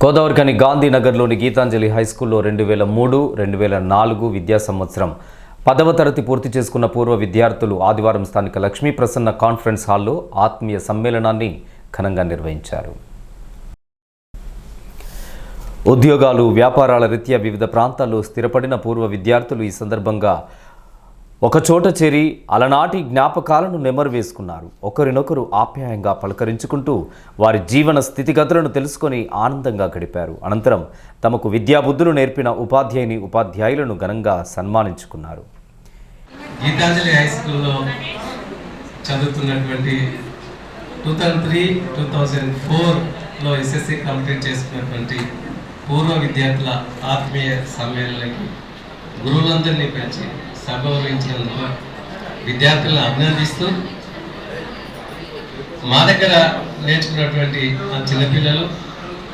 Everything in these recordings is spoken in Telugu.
గోదావరికని గాంధీనగర్లోని గీతాంజలి హై స్కూల్లో రెండు వేల మూడు రెండు వేల నాలుగు విద్యా సంవత్సరం. పదవ తరగతి పూర్తి చేసుకున్న పూర్వ విద్యార్థులు ఆదివారం స్థానిక లక్ష్మీ ప్రసన్న కాన్ఫరెన్స్ హాల్లో ఆత్మీయ సమ్మేళనాన్ని ఘనంగా నిర్వహించారు. ఉద్యోగాలు వ్యాపారాల రీత్యా వివిధ ప్రాంతాల్లో స్థిరపడిన పూర్వ విద్యార్థులు ఈ సందర్భంగా ఒకచోట చేరి అలనాటి జ్ఞాపకాలను నెమరు వేసుకున్నారు. ఒకరినొకరు ఆప్యాయంగా పలకరించుకుంటూ వారి జీవన స్థితిగతులను తెలుసుకొని ఆనందంగా గడిపారు. అనంతరం తమకు విద్యాబుద్ధులు నేర్పిన ఉపాధ్యాయుని ఉపాధ్యాయులను ఘనంగా సన్మానించుకున్నారు. గీతాంజలి హై స్కూల్లో చదువుతున్నటువంటి two thousand three two thousand ఫోర్లో ఎస్ఎస్సి కంప్లీట్ చేసుకున్నటువంటి పూర్వ విద్యార్థుల ఆత్మీయ సమ్మేళనకి గురువులందరినీ పెంచి సగౌరవించినందుకు విద్యార్థులను అభినందిస్తూ మా దగ్గర నేర్చుకున్నటువంటి ఆ చిన్నపిల్లలు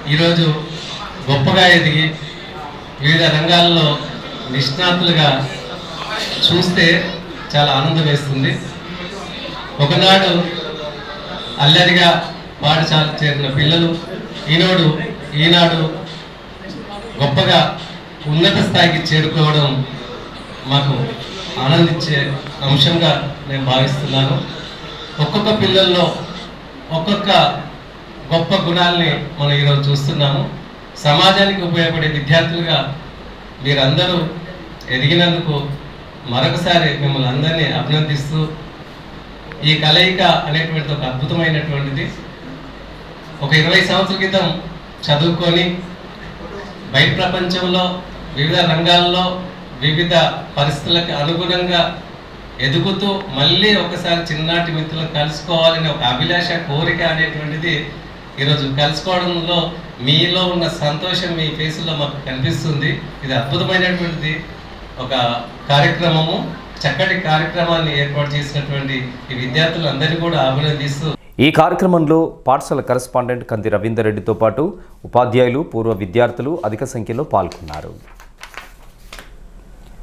ఈరోజు గొప్పగా ఎదిగి వివిధ రంగాల్లో నిష్ణాతులుగా చూస్తే చాలా ఆనందం వేస్తుంది. ఒకనాడు అల్లరిగా పాఠశాల చేరిన పిల్లలు ఈనాడు ఈనాడు గొప్పగా ఉన్నత స్థాయికి చేరుకోవడం మాకు ఆనందించే అంశంగా నేను భావిస్తున్నాను. ఒక్కొక్క పిల్లల్లో ఒక్కొక్క గొప్ప గుణాలని మనం ఈరోజు చూస్తున్నాము. సమాజానికి ఉపయోగపడే విద్యార్థులుగా మీరందరూ ఎదిగినందుకు మరొకసారి మిమ్మల్ని అందరినీ అభినందిస్తూ ఈ కలయిక అనేటువంటిది ఒక అద్భుతమైనటువంటిది. ఒక ఇరవై సంవత్సరాల క్రితం చదువుకొని బయట ప్రపంచంలో వివిధ రంగాల్లో వివిధ పరిస్థితులకు అనుగుణంగా ఎదుగుతూ మళ్ళీ ఒకసారి చిన్ననాటి మిత్రులు కలుసుకోవాలని ఒక అభిలాష కోరిక అనేటువంటిది ఈరోజు కలుసుకోవడంలో మీలో ఉన్న సంతోషం మీ ఫేసులో మాకు కనిపిస్తుంది. ఇది అద్భుతమైనటువంటిది. ఒక కార్యక్రమము చక్కటి కార్యక్రమాన్ని ఏర్పాటు చేసినటువంటి ఈ విద్యార్థులందరినీ కూడా అభినందిస్తూ ఈ కార్యక్రమంలో పాఠశాల కరస్పాండెంట్ కంది రవీందర్ రెడ్డితో పాటు ఉపాధ్యాయులు పూర్వ విద్యార్థులు అధిక సంఖ్యలో పాల్గొన్నారు.